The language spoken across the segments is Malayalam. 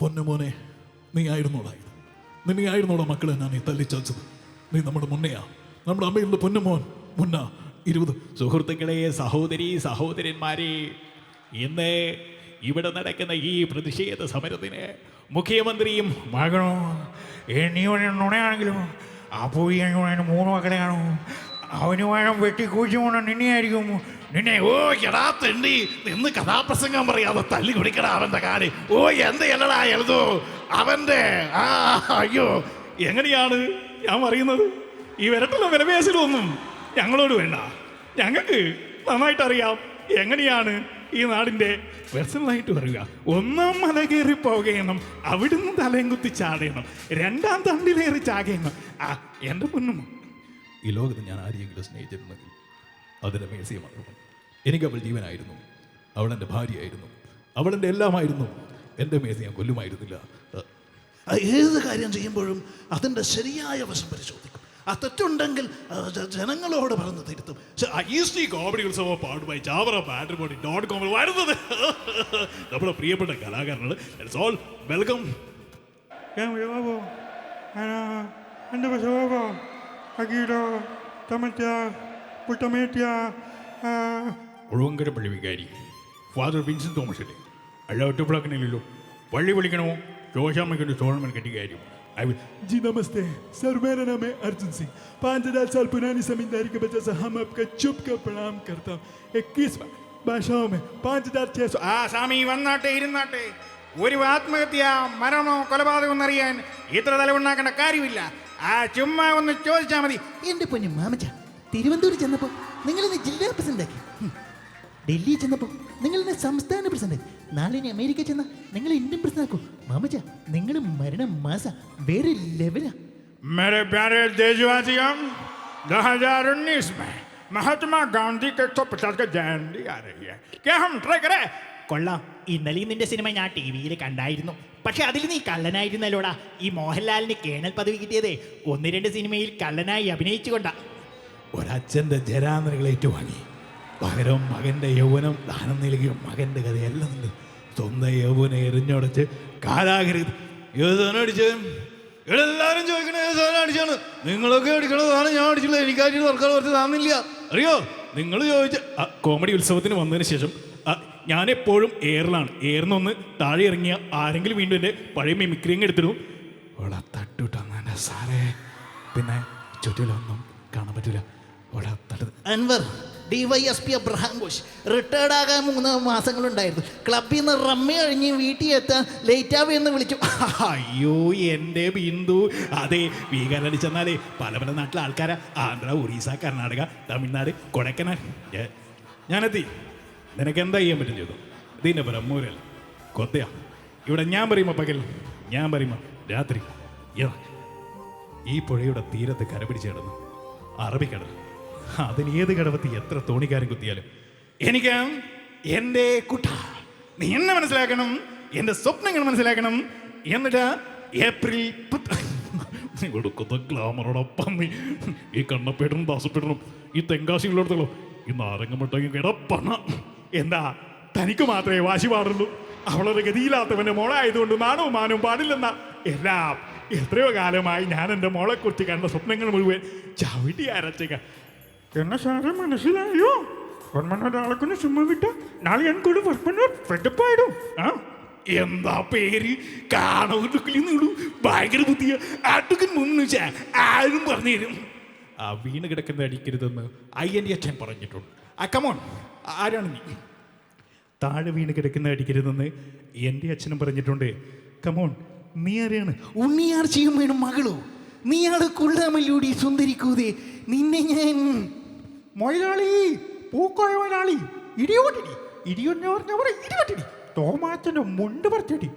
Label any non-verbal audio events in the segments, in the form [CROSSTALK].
പൊന്നുമോനെ നീ ആയിരുന്നോടാ ഇത് നീ ആയിരുന്നോടാ മക്കളെ ഞാൻ നീ തല്ലിച്ചത് നീ നമ്മുടെ മുന്നയാ. നമ്മുടെ അമ്മയുടെ പൊന്നുമോൻ മുന്ന. ഇരുപത്. സുഹൃത്തുക്കളെ സഹോദരി സഹോദരന്മാരെ ഇന്ന് ഇവിടെ നടക്കുന്ന ഈ പ്രതിഷേധ സമരത്തിന് മുഖ്യമന്ത്രിയും മകനോ എണ്ണിയോ നുണയാണെങ്കിലും അപ്പോൾ ഈ മൂന്ന് മക്കളെ കാണും. അവന് വേണം വെട്ടിക്കൂച്ചി കൊണ്ട് നിന്നെയായിരിക്കും. നിന്നെ ഓ എടാ തെണ്ടി നിന്ന് കഥാപ്രസംഗം പറയാതെ തല്ലി കുടിക്കടാ അവന്റെ കാൽ. ഓ എന്ത് എല്ലടാ എഴുതോ. അവന്റെ ആ അയ്യോ എങ്ങനെയാണ് ഞാൻ പറയുന്നത്? ഈ വരട്ടുള്ള വിലപേശലൊന്നും ഞങ്ങളോട് വേണ്ട. ഞങ്ങൾക്ക് നന്നായിട്ടറിയാം എങ്ങനെയാണ് ഈ നാടിന്റെ പേഴ്സണലായിട്ട് പറയുക ഒന്നാം മല കയറി പോകണം അവിടുന്ന് തലയും കുത്തി ചാടണം രണ്ടാം തണ്ടിലേറി ചാകേണം. ആ എന്റെ പൊന്നും ഈ ലോകത്ത് ഞാൻ ആരെയെങ്കിലും സ്നേഹിച്ചിരുന്നെങ്കിൽ അതിന്റെ മേസിയ മാത്രമാണ് എനിക്ക് അവൾ ജീവനായിരുന്നു. അവൾ എന്റെ ഭാര്യയായിരുന്നു. അവൾ എന്റെ എല്ലാമായിരുന്നു. എന്റെ മേഴ്സി ഞാൻ കൊല്ലുമായിരുന്നില്ല. ഏത് കാര്യം ചെയ്യുമ്പോഴും അതിന്റെ ശരിയായ വശം പരിശോധിക്കും. ആ തെറ്റുണ്ടെങ്കിൽ ജനങ്ങളോട് പറഞ്ഞ് തിരുത്തും. ഈസ്റ്റ് കോമഡി ഉത്സവം പാടുമായി ചാവറ പാട്രിമോണി ഡോട്ട് കോമിൽ വരുന്നത്. നമ്മുടെ പ്രിയപ്പെട്ട കലാകാരനാണ്. ഓൾ വെൽക്കം എന്റെ ബസവോ അഗീലോ ടമറ്റ പുട്ടമേറ്റ ഒഴുങ്കര പള്ളി വികാരി ഫാദർ വിൻസെന്റ് തോമസ് അല്ലേ അല്ല ഒറ്റപ്പിളക്കണില്ലല്ലോ പള്ളി വിളിക്കണമോ രോഷാമ്മയ്ക്കൊരു സോഴമൻ കെട്ടിക്കാര്യം ഐ വിൽ जी नमस्ते सर मेरा नाम है अर्जुन सिंह पाँच हजार साल पुरानी जमींदारी की वजह से हम आपका चुप कर प्रणाम करता हूँ इक्कीस भाषाओं में पाँच हजार छः सौ ആ സ്വാമി വന്നാട്ടെ ഇരുന്നാട്ടെ ഒരു ആത്മഹത്യ മരണമോ കൊലപാതകം എന്നറിയാൻ ഇത്ര തലവുണ്ടാക്കേണ്ട കാര്യമില്ല ആ ചുമ്മാ ഒന്ന് ചോദിച്ചാൽ മതി എന്റെ പൊന്നു മാമച്ച തിരുവനന്തപുരം ചെന്നപ്പോൾ നിങ്ങൾ ഇന്ന് ജില്ലാ പ്രസിഡന്റ് ആക്കി ഹും. ഡൽഹി ചെന്നപ്പോൾ നിങ്ങൾ ഇന്ന് സംസ്ഥാന പ്രസിഡന്റ് നാളെ ഇനി അമേരിക്ക ചെന്ന നിങ്ങൾ ഇന്ത്യൻ പ്രസിഡന്റ് ആക്കും മാമച്ച നിങ്ങൾ മരണം മാസ വേറെ ലെവലാ मेरे प्यारे देशवासियों 2019 में महात्मा गांधी के 150 की जयंती आ रही है क्या हम ट्राई करें കൊള്ളാം ഇന്നലെയും നിന്റെ സിനിമ ഞാൻ ടി വിയിൽ കണ്ടായിരുന്നു. പക്ഷെ അതിൽ നീ കള്ളനായിരുന്നല്ലോടാ. ഈ മോഹൻലാലിന് കേണൽ പദവി കിട്ടിയതേ ഒന്ന് രണ്ട് സിനിമയിൽ കള്ളനായി അഭിനയിച്ചുകൊണ്ടാ. ഒരച്ഛന്റെ ജരാന്തരകൾ ഏറ്റുവാങ്ങി. പകരം മകന്റെ യൗവനം ദാനം നൽകിയ മകന്റെ കഥയെല്ലാം ഉണ്ട് സ്വന്തം യൗവനം എറിഞ്ഞുടച്ച് കാലാകരുത് എല്ലാവരും നിങ്ങളൊക്കെ അടിക്കണ ഞാൻ അടിച്ചില്ല എനിക്കായിട്ട് സർക്കാർ കുറച്ച് താന്നില്ല അറിയോ? നിങ്ങൾ ചോദിച്ച കോമഡി ഉത്സവത്തിന് വന്നതിന് ശേഷം ഞാൻ എപ്പോഴും എയറിലാണ്. എയറിനൊന്ന് താഴെ ഇറങ്ങിയ ആരെങ്കിലും വീണ്ടും എന്റെ പഴയ മിമിക്രിയും എടുത്തിടും. ഇവിടെ തട്ടുവിട്ടെന്നെ സാറേ. പിന്നെ ചുറ്റിലൊന്നും കാണാൻ പറ്റില്ല ഇവിടെ തട്ട്. Anvar DYSP Abraham Ghosh retired ആകാൻ മൂന്ന് മാസങ്ങളുണ്ടായിരുന്നു. ക്ലബിൽ നിന്ന് റമ്മി കഴിഞ്ഞ് വീട്ടിൽ എത്താൻ ലേറ്റ് ആവുമെന്ന് വിളിച്ചു. [LAUGHS] അയ്യോ എന്റെ ബിന്ദു. അതെ വീഗാലടി ചെന്നാലേ പല പല നാട്ടിലെ ആൾക്കാരാ. ആന്ധ്ര ഒറീസ കർണാടക തമിഴ്നാട് കൊടക്കനാട് ഏ, ഞാനെത്തി. നിനക്ക് എന്താ ചെയ്യാൻ പറ്റും ചെയ്തു? ഇതിന്റെ ബ്രഹ്മൂരൽ കൊത്തയാ. ഇവിടെ ഞാൻ പറയുമ്പ പകൽ. ഞാൻ പറയുമ്പ രാത്രി. ഈ പുഴയുടെ തീരത്ത് കരപിടിച്ച് കിടന്നു. അറബിക്കടൽ അതിന് ഏത് കടവത്തി എത്ര തോണിക്കാരൻ കുത്തിയാലും. എനിക്ക് എന്റെ കുട്ട. നീ എന്നെ മനസ്സിലാക്കണം. എന്റെ സ്വപ്നങ്ങൾ മനസ്സിലാക്കണം. എന്നിട്ട് ഏപ്രിൽ കൊടുക്കുന്ന ഗ്ലാമറോടൊപ്പം ഈ കണ്ണപ്പേട്ടനും ദാസപ്പേട്ടനും ഈ തെങ്കാശികളോടത്തോളം ഈ നാരങ്ങമട്ടയും കിടപ്പണ. എന്താ? തനിക്ക് മാത്രമേ വാശി പാടുള്ളൂ. അവളൊരു ഗതിയില്ലാത്തവന്റെ മോളായതുകൊണ്ട് നാണവും മാനവും പാടില്ലെന്ന എല്ലാം എത്രയോ കാലമായി ഞാൻ എന്റെ മോളെക്കുറിച്ച് കണ്ട സ്വപ്നങ്ങൾ മുഴുവൻ ചവിട്ടി അരച്ചേക്ക. എന്നെ സാറ് മനസ്സിലായോ? ഒരാളെക്കൊന്ന് ചുമ്മാ വിട്ട നാളെ എനിക്കൊരു വർപ്പന്നോർ വെട്ടപ്പായിടും ആ? എന്താ പേര്? കാണവട്ടുക്കിൽ നീളൂ. ഭയങ്കര ബുദ്ധിയ. അടുക്കൻ മുന്നിച്ച ആരും പറഞ്ഞു തരും ആ വീണ് കിടക്കുന്ന അടിക്കരുതെന്ന് ഐ എൻ എച്ച് പറഞ്ഞിട്ടുണ്ട്. ആ കമോൺ ആരാണ് നീ? താഴെ വീണ് കിടക്കുന്ന അടിക്കരുതെന്ന് എന്റെ അച്ഛനും പറഞ്ഞിട്ടുണ്ട്. കമോൺ നീ ആരെയാണ് ഉണ്ണിയാർ ചെയ്യും വേണം മകളോ. നീ നീയാൾ കൊള്ളാമല്ലൂടി സുന്ദരിക്കൂതേ. നിന്നെ ഞാൻ. മൊയിലാളി പൂക്കോയ മൊയലാളി ഇടിയോട്ടിടി. പറഞ്ഞവരെ ഇടിവട്ടിടി തോമാച്ചന്റെ മുണ്ട് പറിച്ചടി.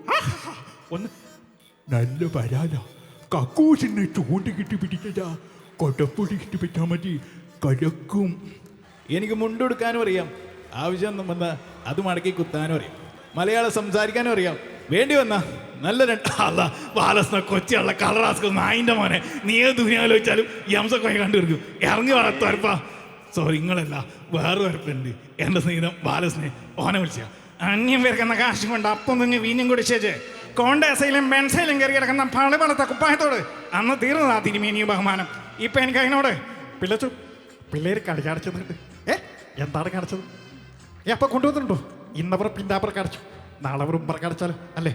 ഒന്ന് നല്ല പരാല കക്കൂസിനെ ചൂണ്ടി കിട്ടി പിടിച്ചതാ. കൊടപ്പൊടി കിട്ടി പിടിച്ചാൽ മതി. കലക്കും. എനിക്ക് മുണ്ടെടുക്കാനും അറിയാം. ആവശ്യം വന്ന അത് മടക്കി കുത്താനും അറിയാം. മലയാളം സംസാരിക്കാനും അറിയാം. വേണ്ടി വന്ന നല്ല രണ്ട് അല്ല ബാലസ്ന കൊച്ചിയുള്ള കളറാസ്ക നായിന്റെ മോനെ. നീ ഏത് ദുനിയാലോചിച്ചാലും യംസക്കൊക്കെ കണ്ടുപിടിക്കും ഇറങ്ങി വളർത്തുവരപ്പാ സോറി നിങ്ങളല്ല വേറെ വരപ്പുണ്ട് എന്റെ സ്നേഹിതം ബാലസ്നെ ഓനെ വിളിച്ച. അന്യം വരുന്ന കാശ് കൊണ്ട് അപ്പം തന്നെ വീഞ്ഞും കുടിച്ചേച്ച് കോണ്ടേസയിലും ബെൻസയിലും കയറി കിടക്കുന്ന പളി പളത്ത കുപ്പായത്തോട്. അന്ന് തീർന്നതാ തിരുമേനിയും ബഹുമാനം. ഇപ്പം എനിക്ക് അതിനോട് പിള്ളച്ചു പിള്ളേർ കളി കാണിച്ചതുണ്ട് ഏ എന്താണ് കാണിച്ചത് ഏ അപ്പൊ കൊണ്ടുവന്നിട്ടുണ്ടോ ഇന്നവർ പിന്നാപ്പുറം കാണിച്ചു നാളെ അവർ ഉമ്പറ കാണിച്ചാലോ അല്ലേ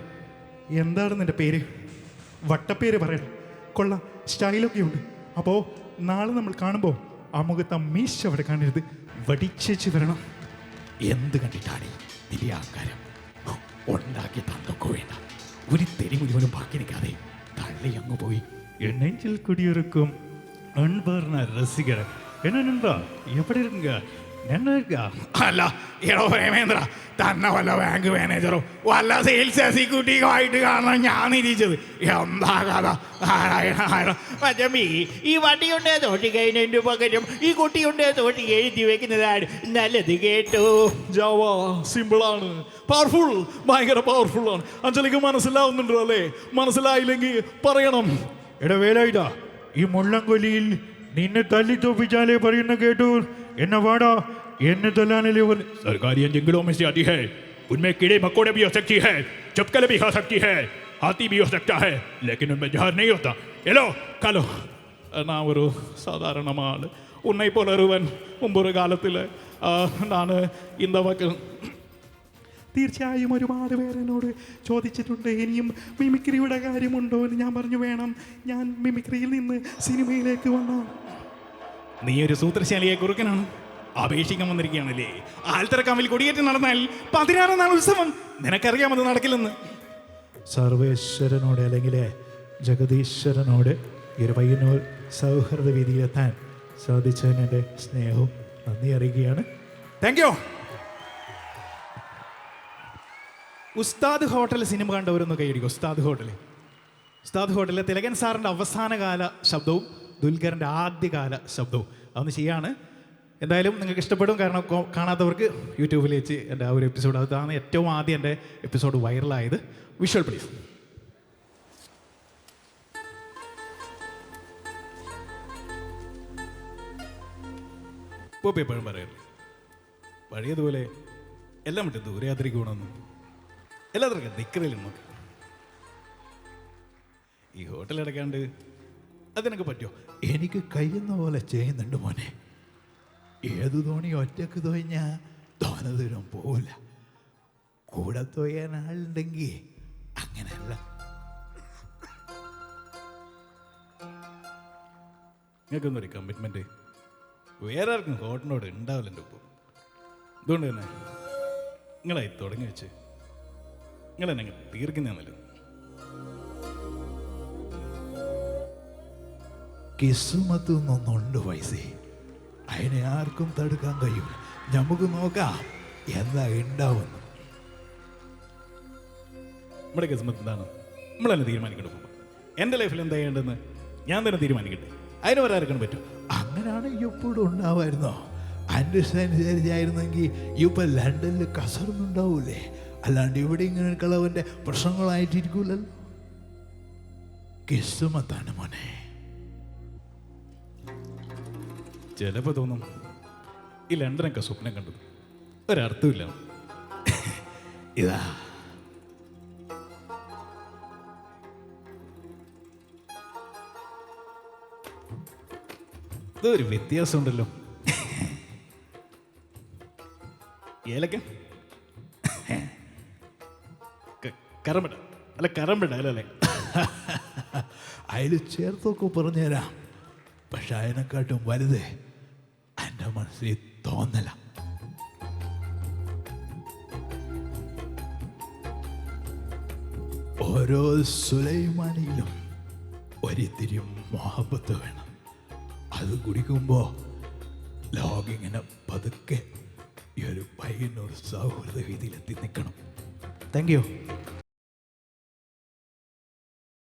എന്താണ് നിന്റെ പേര് വട്ടപ്പേര് പറയണം കൊള്ളാം സ്റ്റൈലൊക്കെ ഉണ്ട് അപ്പോൾ നാളെ നമ്മൾ കാണുമ്പോൾ ആ മുഖത്ത് ആ മീശ അവിടെ കാണരുത് വടിച്ചേച്ച് വരണം എന്ത് കണ്ടിട്ടാണ് നിന്റെ ആൾക്കാരം ഉണ്ടാക്കി തന്നൊക്കെ വേണ്ട ഒരു തെരി മുഴുവനും ബാക്കി നിൽക്കാതെ തള്ളി അങ്ങ് പോയി എന്നെഞ്ചിൽ കുടിയൊരുക്കും അൺപർണ രസികർ എന്നാ എവിടെ ഇരുങ്ക என்ன இருக்கா അല്ല എടോ പ്രേമേന്ദ്ര തന്നെ വല്ല ബാങ്ക് മാനേജറോ വല്ല സെയിൽസ് എക്സിക്യൂട്ടീവോ ആയിട്ട് കാണണം ഞാൻ നിരീച്ചത് എന്താ കഥ? മച്ചമ്മി ഈ വണ്ടി കൊണ്ടേ തോട്ടി കഴിഞ്ഞതിന്റെ പകരം ഈ കുട്ടി കൊണ്ടേ തോട്ടി എഴുതി വെക്കുന്നതാണ്. നല്ലത് കേട്ടോ. ജോവോ സിമ്പിളാണ് പവർഫുൾ ഭയങ്കര പവർഫുൾ ആണ്. അഞ്ചലിക്ക് മനസ്സിലാവുന്നുണ്ടോ അല്ലേ? മനസ്സിലായില്ലെങ്കിൽ പറയണം. എടാ വേലായിട്ടാ ഈ മുള്ളംകൊല്ലിയിൽ നിന്നെ തല്ലി തോപ്പിച്ചാലേ പറയുന്ന കേട്ടു. എന്നെ വാടാ എന്നെ തല്ലാനല്ലേ പറഞ്ഞു सरकारी जंगलों में से आती है उनमें कीड़े मकोड़े भी हो सकती है चपकले भी खा सकती है हाथी भी हो सकता है लेकिन उनमें जहर नहीं होता हेलो കലോ ഞാൻ ഒരു സാധാരണമാണ് ഉണ്ണை போல ഒരുവൻ മുമ്പൊരു കാലത്തിൽ ഞാൻ இந்த വക്ക് തീർച്ചയായും ഒരുപാട് പേര് എന്നോട് ചോദിച്ചിട്ടുണ്ട് ഇനിയും മിമിക്രിയുടെ കാര്യമുണ്ടോ എന്ന് ഞാൻ പറഞ്ഞു വേണം ഞാൻ മിമിക്രിയിൽ നിന്ന് സിനിമയിലേക്ക് വന്നു നീ ഒരു സൂത്രശാലിയെ കുറുക്കനാണ്. അപേക്ഷിക്കാൻ വന്നിരിക്കുകയാണല്ലേ. ആൽത്തറക്കാമിൽ കൊടിയേറ്റ് നടന്നാൽ പതിനാറാം നാൾ ഉത്സവം. നിനക്കറിയാം അത് നടക്കില്ലെന്ന്. സർവേശ്വരനോട് അല്ലെങ്കിൽ ജഗദീശ്വരനോട് ഇരുപയ്യന്നൂർ സൗഹൃദ വീതിയിലെത്താൻ സാധിച്ചതിന് എന്റെ സ്നേഹവും നന്ദി അറിയിക്കുകയാണ്. Thank you Ustad Hotel cinema കണ്ടവരൊന്ന് കൈയടിക്കും. ഉസ്താദ് ഹോട്ടൽ ഉസ്താദ് ഹോട്ടലിലെ തിലകൻ സാറിന്റെ അവസാനകാല ശബ്ദവും ദുൽഖറിന്റെ ആദ്യകാല ശബ്ദവും. അതൊന്ന് ചെയ്യാണ്. എന്തായാലും നിങ്ങൾക്ക് ഇഷ്ടപ്പെടും. കാരണം കാണാത്തവർക്ക് യൂട്യൂബിൽ വെച്ച് എന്റെ ആ ഒരു എപ്പിസോഡ് അതാണ് ഏറ്റവും ആദ്യം എന്റെ എപ്പിസോഡ് വൈറലായത് വിഷ്വൽ പ്ലീസ് ഇപ്പോൾ എപ്പോഴും പറയാറില്ല പഴയതുപോലെ എല്ലാം വിട്ട് ദൂരയാത്രയ്ക്ക് പോകണമെന്നും എല്ലാത്തിനും ദിക്കറില്ല നമുക്ക് ഈ ഹോട്ടൽ അടയ്ക്കാണ്ട് അതിനൊക്കെ പറ്റുമോ? എനിക്ക് കഴിയുന്ന പോലെ ചെയ്യുന്നുണ്ട് മോനെ. ഏത് തോണി ഒറ്റയ്ക്ക് തോന്നിയാ തോന പോവില്ല. കൂടെ തോയാൻ ആളുണ്ടെങ്കിൽ അങ്ങനെയല്ല. നിങ്ങൾക്കൊന്നൊരു കമ്മിറ്റ്മെന്റ് വേറെ ആർക്കും ഹോട്ടലിനോട് ഉണ്ടാവില്ല എന്റെ ഒപ്പം അതുകൊണ്ട് തന്നെ നിങ്ങളായി തുടങ്ങി വെച്ച് നിങ്ങൾ എന്നെ കിസുമത്ത് നിന്നുണ്ട് പൈസ അതിനെ ആർക്കും തടുക്കാൻ കഴിയും നമുക്ക് നോക്കാം എന്താ ഉണ്ടാവുന്നു നമ്മുടെ കിസ്മത്ത് എന്താണ്? നമ്മൾ തന്നെ തീരുമാനിക്കണം എന്റെ എന്റെ ലൈഫിൽ എന്താ ചെയ്യേണ്ടതെന്ന് ഞാൻ തന്നെ തീരുമാനിക്കട്ടെ. അതിന് വരാർക്കാൻ പറ്റും? അങ്ങനെയാണ് എപ്പോഴും ഉണ്ടാവായിരുന്നോ അനുസരിച്ചായിരുന്നെങ്കിൽ ഇപ്പൊ ലണ്ടനിൽ കസർന്നുണ്ടാവൂലേ? അല്ലാണ്ട് ഇവിടെ ഇങ്ങനെ കളവന്റെ പ്രശ്നങ്ങളായിട്ടിരിക്കൂലല്ലോ. കിസ്മത്താണ് മോനെ. ചിലപ്പോൾ തോന്നും ഈ ലണ്ടനൊക്കെ സ്വപ്നം കണ്ടത്. ഒരർത്ഥമില്ല ഇതാ. ഇതൊരു വ്യത്യാസമുണ്ടല്ലോ. ഏലക്ക? കറമ്പിട കറമ്പട. അല്ല കറമ്പട അല്ലല്ലേ? അതിൽ ചേർത്തൊക്കെ പറഞ്ഞുതരാം. പക്ഷെ അതിനെക്കാട്ടും വലുത് എന്റെ മനസ്സിൽ തോന്നല. ഓരോ സുലൈമാനിയിലും ഒരിത്തിരി മോഹബത്ത് വേണം. അത് കുടിക്കുമ്പോൾ ലോകിങ്ങനെ പതുക്കെ ഈ ഒരു പയ്യന്നൂർ സൗഹൃദ രീതിയിലെത്തി നിൽക്കണം. Thank you